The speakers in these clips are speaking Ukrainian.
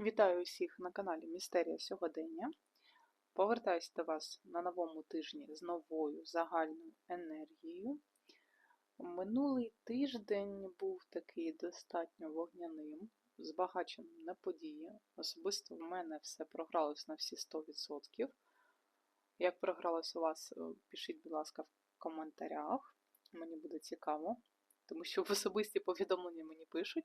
Вітаю усіх на каналі Містерія Сьогодення. Повертаюся до вас на новому тижні з новою загальною енергією. Минулий тиждень був такий достатньо вогняним, збагаченим на події. Особисто в мене все програлось на всі 100%. Як програлось у вас, е, пишіть, будь ласка, в коментарях. Мені буде цікаво, тому що в особисті повідомлення мені пишуть.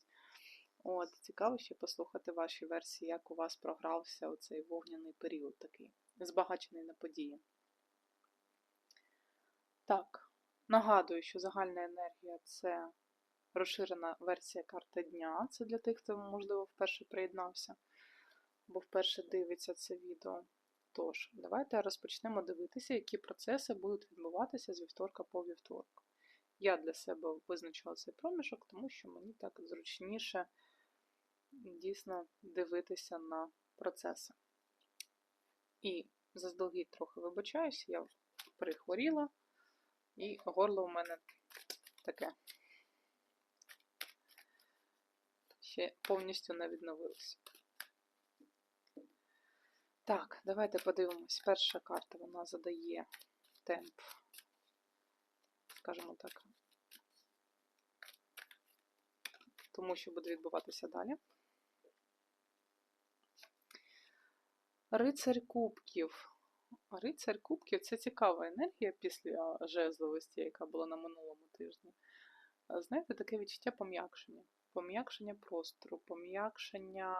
От, цікаво ще послухати ваші версії, як у вас програвся оцей вогняний період такий, збагачений на події. Так, нагадую, що загальна енергія це розширена версія карти дня. Це для тих, хто, можливо, вперше приєднався, або вперше дивиться це відео. Тож, давайте розпочнемо дивитися, які процеси будуть відбуватися з вівторка по вівторок. Я для себе визначила цей проміжок, тому що мені так зручніше дійсно дивитися на процеси. І заздалегідь трохи вибачаюсь, я прихворіла, і горло у мене таке ще повністю не відновилося. Так, давайте подивимось. Перша карта вона задає темп, скажімо так, тому що буде відбуватися далі. Рицарь кубків. Рицарь кубків це цікава енергія після жезловості, яка була на минулому тижні. Знаєте, таке відчуття пом'якшення. Пом'якшення простору, пом'якшення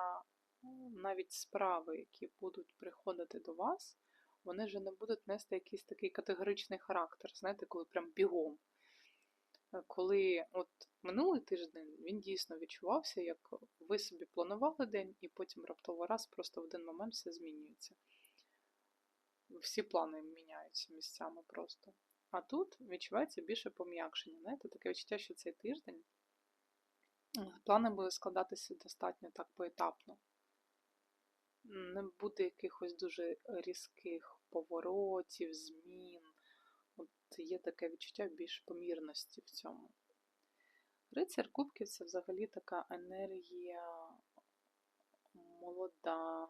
ну, навіть справи, які будуть приходити до вас, вони вже не будуть нести якийсь такий категоричний характер, знаєте, коли прям бігом. Коли от минулий тиждень він дійсно відчувався, як ви собі планували день, і потім раптово раз просто в один момент все змінюється. Всі плани міняються місцями просто. А тут відчувається більше пом'якшення. Знаєте, таке відчуття, що цей тиждень плани будуть складатися достатньо так поетапно. Не буде якихось дуже різких поворотів, змін. Є таке відчуття більш помірності в цьому. Рицар Кубків це взагалі така енергія молода,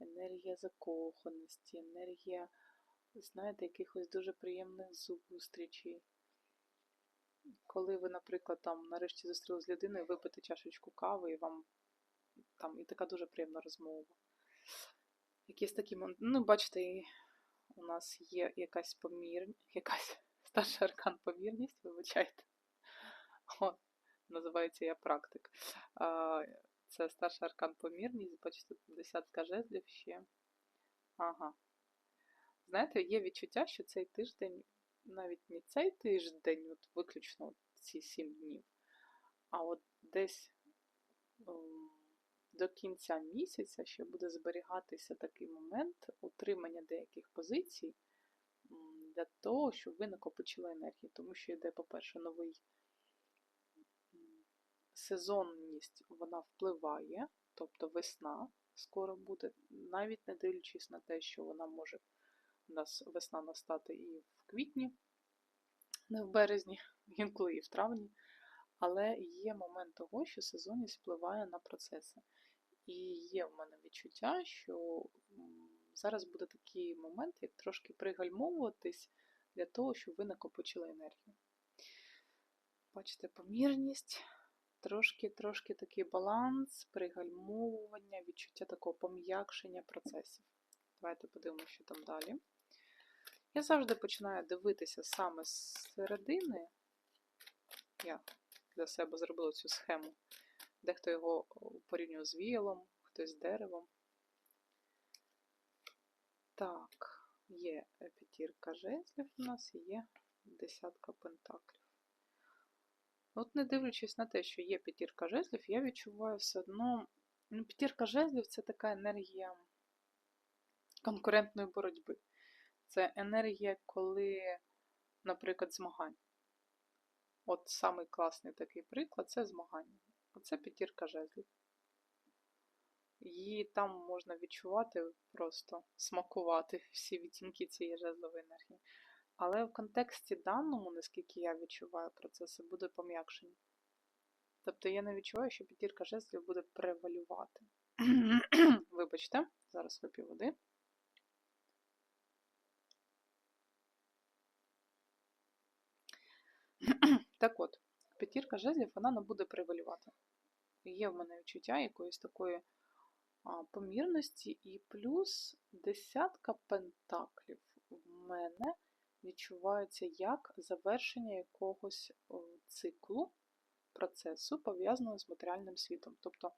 енергія закоханості, енергія, знаєте, якихось дуже приємних зустрічей. Коли ви, наприклад, там нарешті зустрілися з людиною, випити чашечку кави, і вам там і така дуже приємна розмова. Якісь такі ну, бачите, у нас є якась помірність, якась старша аркан помірність, вибачайте. О, називається я практик. Це старший аркан помірність, бачите, десятка жезлів ще. Ага. Знаєте, є відчуття, що цей тиждень, навіть не цей тиждень, от виключно ці сім днів, а от десь ем, до кінця місяця ще буде зберігатися такий момент утримання деяких позицій для того, щоб ви накопичили енергію. Тому що йде, по-перше, новий сезонність вона впливає, тобто весна скоро буде, навіть не дивлячись на те, що вона може у нас весна настати і в квітні, не в березні, інколи і в травні. Але є момент того, що сезонність впливає на процеси. І є в мене відчуття, що зараз буде такий момент, як трошки пригальмовуватись для того, щоб ви накопичили енергію. Бачите, помірність, трошки-трошки такий баланс, пригальмовування, відчуття такого пом'якшення процесів. Давайте подивимося, що там далі. Я завжди починаю дивитися саме з середини. Я для себе зробила цю схему. Дехто його порівнює з віялом, хтось з деревом. Так, є п'ятірка жезлів у нас і є десятка пентаклів. От, не дивлячись на те, що є п'ятірка жезлів, я відчуваю все одно. Ну, П'ятірка жезлів це така енергія конкурентної боротьби. Це енергія, коли, наприклад, змагань. От самий класний такий приклад це змагання. Оце п'ятірка жезлів. Її там можна відчувати, просто смакувати всі відтінки цієї жезлової енергії. Але в контексті даному, наскільки я відчуваю процеси, буде пом'якшення. Тобто я не відчуваю, що п'ятірка жезлів буде превалювати. Вибачте, зараз вип'ю води. Так от, п'ятірка жезлів, вона не буде превалювати. Є в мене відчуття якоїсь такої помірності, і плюс десятка пентаклів в мене відчувається як завершення якогось циклу процесу, пов'язаного з матеріальним світом. Тобто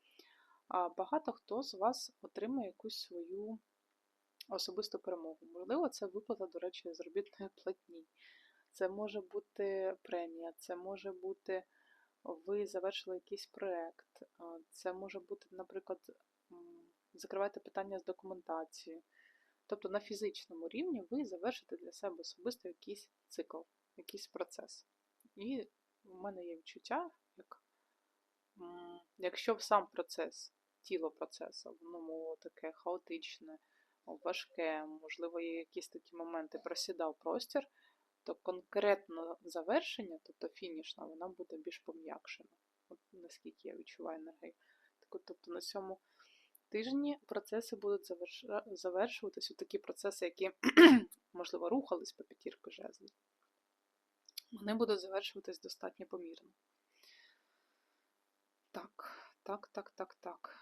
багато хто з вас отримує якусь свою особисту перемогу. Можливо, це виплата, до речі, заробітної платні. Це може бути премія, це може бути ви завершили якийсь проєкт, це може бути, наприклад, м, закриваєте питання з документацією. Тобто на фізичному рівні ви завершите для себе особисто якийсь цикл, якийсь процес. І в мене є відчуття, як якщо сам процес, тіло процесу, воно було таке хаотичне, важке, можливо, є якісь такі моменти, просідав простір, то конкретно завершення, тобто фінішна, вона буде більш пом'якшена. От наскільки я відчуваю енергію. Тобто на цьому тижні процеси будуть заверш- завершуватись, такі процеси, які, можливо, рухались по п'ятірку жезлів. Вони будуть завершуватись достатньо помірно. Так, так, так, так, так.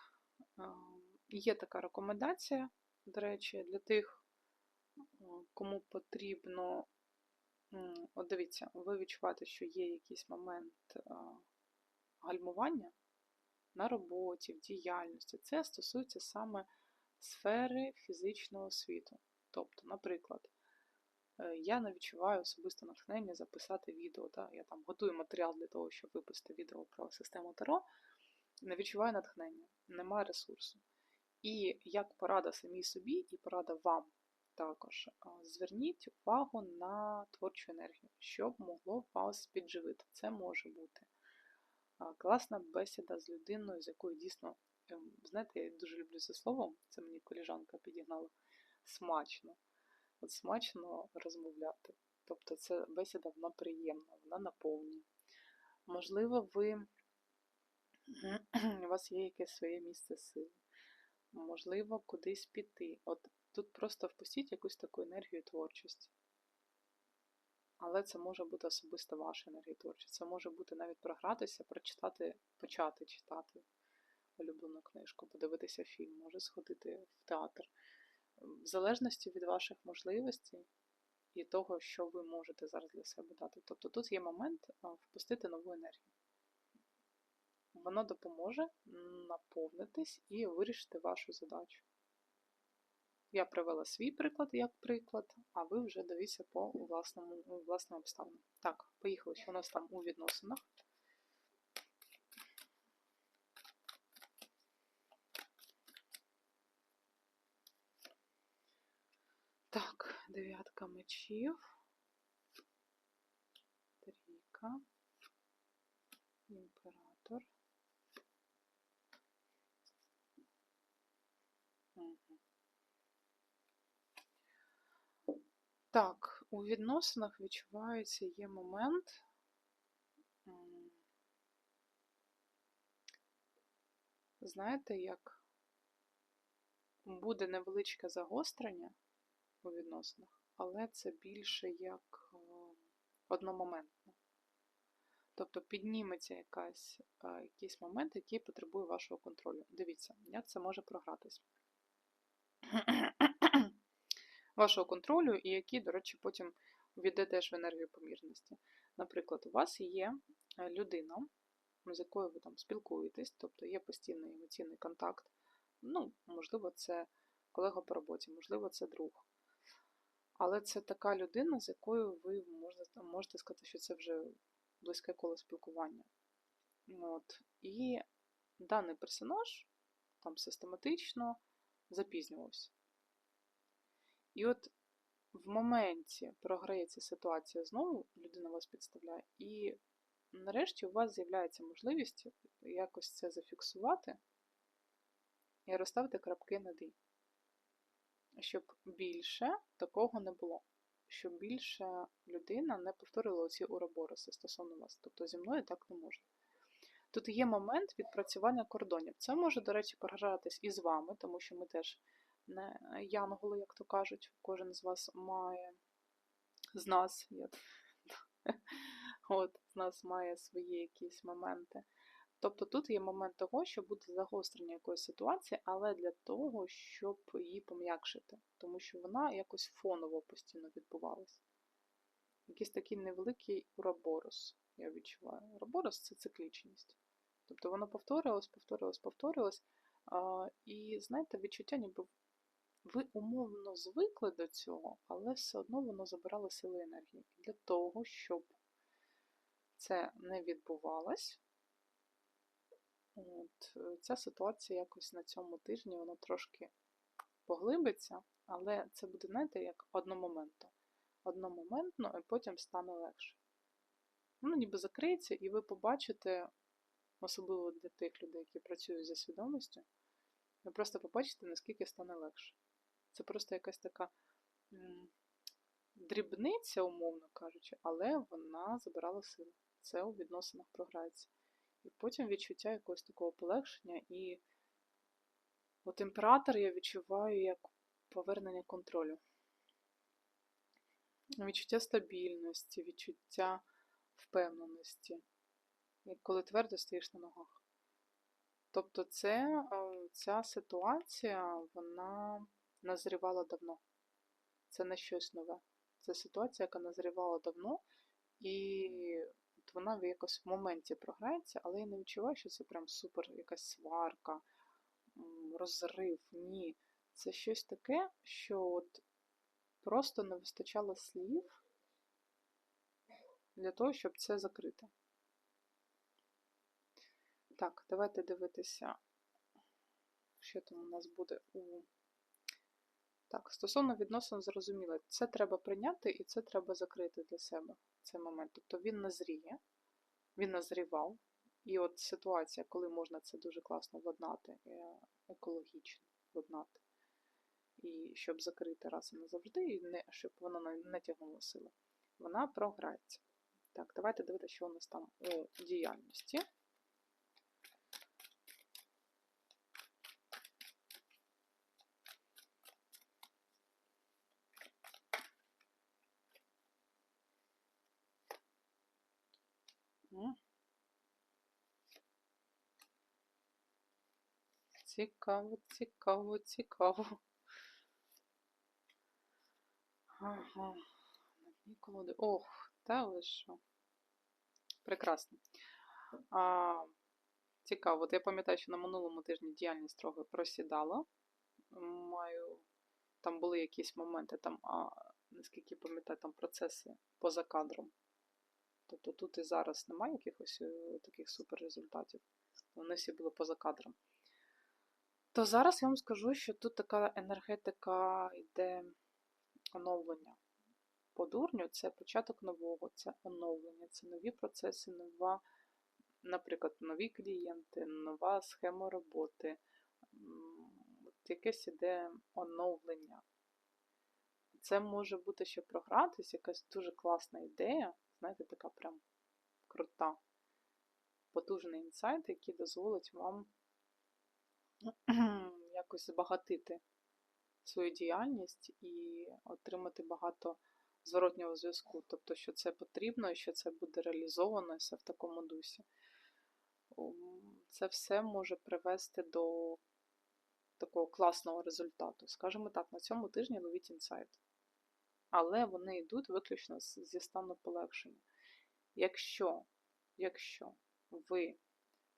Є така рекомендація, до речі, для тих, кому потрібно. От дивіться, ви відчуваєте, що є якийсь момент е, гальмування на роботі, в діяльності. Це стосується саме сфери фізичного світу. Тобто, наприклад, е, я не відчуваю особисто натхнення записати відео. Да? Я там готую матеріал для того, щоб випустити відео про систему Таро. Не відчуваю натхнення, немає ресурсу. І як порада самій собі, і порада вам також, зверніть увагу на творчу енергію, щоб могло вас підживити. Це може бути класна бесіда з людиною, з якою дійсно, ем, знаєте, я дуже люблю це слово, це мені коліжанка підігнала, смачно. От смачно розмовляти. Тобто це бесіда, вона приємна, вона наповнює. Можливо, ви, у вас є якесь своє місце сили. Можливо, кудись піти. От тут просто впустіть якусь таку енергію творчості. Але це може бути особисто ваша енергія творчості. Це може бути навіть програтися, прочитати, почати читати улюблену книжку, подивитися фільм, може сходити в театр. В залежності від ваших можливостей і того, що ви можете зараз для себе дати. Тобто тут є момент впустити нову енергію. Воно допоможе наповнитись і вирішити вашу задачу. Я привела свій приклад як приклад, а ви вже дивіться по власному, власним обставинам. Так, поїхали, що у нас там у відносинах. Так, дев'ятка мечів, трійка, імператор. Так, у відносинах відчувається є момент. Знаєте, як буде невеличке загострення у відносинах, але це більше як е, одномоментно. Тобто підніметься якась, е, якийсь момент, який потребує вашого контролю. Дивіться, як це може програтись. Вашого контролю, і який, до речі, потім війде теж в енергію помірності. Наприклад, у вас є е, людина, з якою ви там спілкуєтесь, тобто є постійний емоційний контакт. Ну, можливо, це колега по роботі, можливо, це друг. Але це така людина, з якою ви можете, можете сказати, що це вже близьке коло спілкування. От. І даний персонаж там систематично запізнювався. І от в моменті програється ситуація знову, людина вас підставляє, і нарешті у вас з'являється можливість якось це зафіксувати і розставити крапки над «і». Щоб більше такого не було. Щоб більше людина не повторила оці уробороси стосовно вас. Тобто зі мною так не можна. Тут є момент відпрацювання кордонів. Це може, до речі, програтись і з вами, тому що ми теж янголи, як то кажуть, кожен з вас має з нас, я... От, з нас має свої якісь моменти. Тобто тут є момент того, що буде загострення якоїсь ситуації, але для того, щоб її пом'якшити, тому що вона якось фоново постійно відбувалася. Якийсь такий невеликий уроборос, я відчуваю. Уроборос це циклічність. Тобто воно повторювалось, повторювалось. А, І знаєте, відчуття, ніби ви умовно звикли до цього, але все одно воно забирало сили енергії. Для того, щоб це не відбувалось, От, е, Ця ситуація якось на цьому тижні вона трошки поглибиться, але це буде, знаєте, як одномоментно. Одномоментно, і потім стане легше. Воно ніби закриється, і ви побачите, особливо для тих людей, які працюють за свідомістю, ви просто побачите, наскільки стане легше. Це просто якась така дрібниця, умовно кажучи, але вона забирала силу. Це у відносинах програється. І потім відчуття якогось такого полегшення. І от імператор я відчуваю як повернення контролю. Відчуття стабільності, відчуття впевненості, коли твердо стоїш на ногах. Тобто це, ця ситуація, вона назрівала давно. Це не щось нове. Це ситуація, яка назрівала давно, і от вона в якось в моменті програється, але я не відчуваю, що це прям супер якась сварка, розрив. Ні. Це щось таке, що от просто не вистачало слів для того, щоб це закрити. Так, давайте дивитися, що там у нас буде у. Так, стосовно відносин зрозуміло, це треба прийняти і це треба закрити для себе цей момент. Тобто він назріє, він назрівав. І от ситуація, коли можна це дуже класно владнати, е, екологічно владнати. І щоб закрити раз і назавжди, і не, щоб воно не тягнуло сили, вона програється. Так, давайте дивитися, що у нас там у діяльності. Цікаво, цікаво, цікаво. Ага. Колоди. Ох, та що. Прекрасно. А, Цікаво. От я пам'ятаю, що на минулому тижні діяльність трохи просідала. Маю. Там були якісь моменти, там, а, наскільки пам'ятаю, там процеси поза кадром. Тобто тут і зараз немає якихось е, таких супер результатів. Вони всі були поза кадром. То зараз я вам скажу, що тут така енергетика йде оновлення. По дурню це початок нового, це оновлення, це нові процеси, нова, наприклад, нові клієнти, нова схема роботи, От якесь іде оновлення. Це може бути ще програтись, якась дуже класна ідея, знаєте, така прям крута, потужний інсайт, який дозволить вам якось збагатити свою діяльність і отримати багато зворотнього зв'язку. Тобто, що це потрібно і що це буде реалізовано все в такому дусі. Це все може привести до такого класного результату. Скажімо так, на цьому тижні ловіть інсайт. Але вони йдуть виключно зі стану полегшення. Якщо, Якщо ви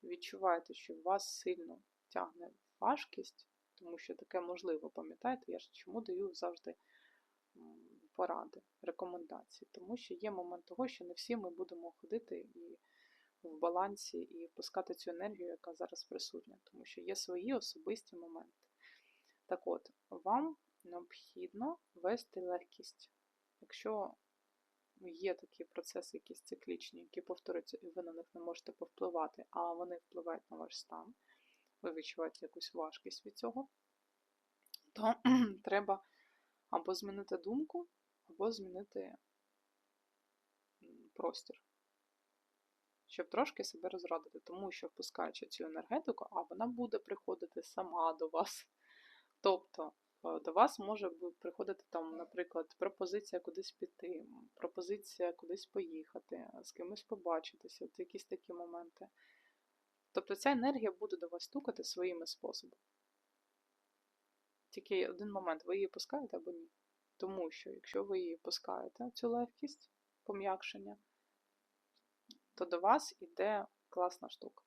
відчуваєте, що вас сильно тягне важкість, тому що таке можливо, пам'ятаєте, я ж чому даю завжди поради, рекомендації, тому що є момент того, що не всі ми будемо ходити і в балансі і впускати цю енергію, яка зараз присутня, тому що є свої особисті моменти. Так от, вам необхідно вести легкість. Якщо є такі процеси, якісь циклічні, які повторюються, і ви на них не можете повпливати, а вони впливають на ваш стан, ви відчуваєте якусь важкість від цього, то треба або змінити думку, або змінити простір. щоб трошки себе розрадити, тому що впускаючи цю енергетику, а вона буде приходити сама до вас. Тобто е, до вас може приходити там, наприклад, пропозиція кудись піти, пропозиція кудись поїхати, з кимось побачитися, от якісь такі моменти. Тобто ця енергія буде до вас стукати своїми способами. Тільки один момент, ви її пускаєте або ні. Тому що якщо ви її пускаєте, цю легкість, пом'якшення, то до вас іде класна штука.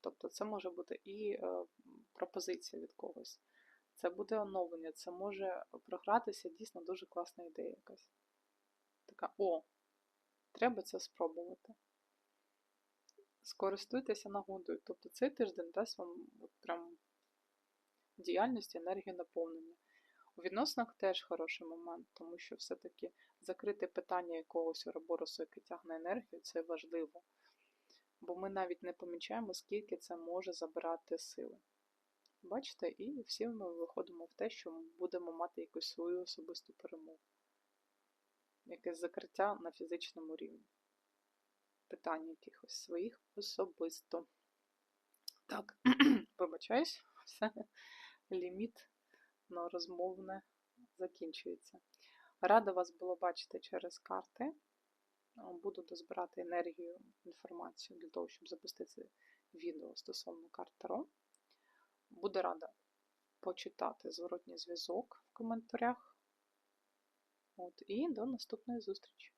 Тобто це може бути і е, пропозиція від когось, це буде оновлення, це може програтися дійсно дуже класна ідея якась. Така, о, треба це спробувати. Скористуйтеся нагодою. Тобто цей тиждень дасть вам от прям діяльність, енергію наповнення. У відносинах теж хороший момент, тому що все-таки закрити питання якогось уроборосу, яке тягне енергію, це важливо. Бо ми навіть не помічаємо, скільки це може забирати сили. Бачите, і всі ми виходимо в те, що ми будемо мати якусь свою особисту перемогу, якесь закриття на фізичному рівні. Питань якихось своїх особисто. Так, вибачаюсь, все, ліміт на розмовне закінчується. Рада вас було бачити через карти. Буду дозбирати енергію, інформацію для того, щоб запустити відео стосовно карт Таро. Буду рада почитати зворотній зв'язок в коментарях. От, і до наступної зустрічі!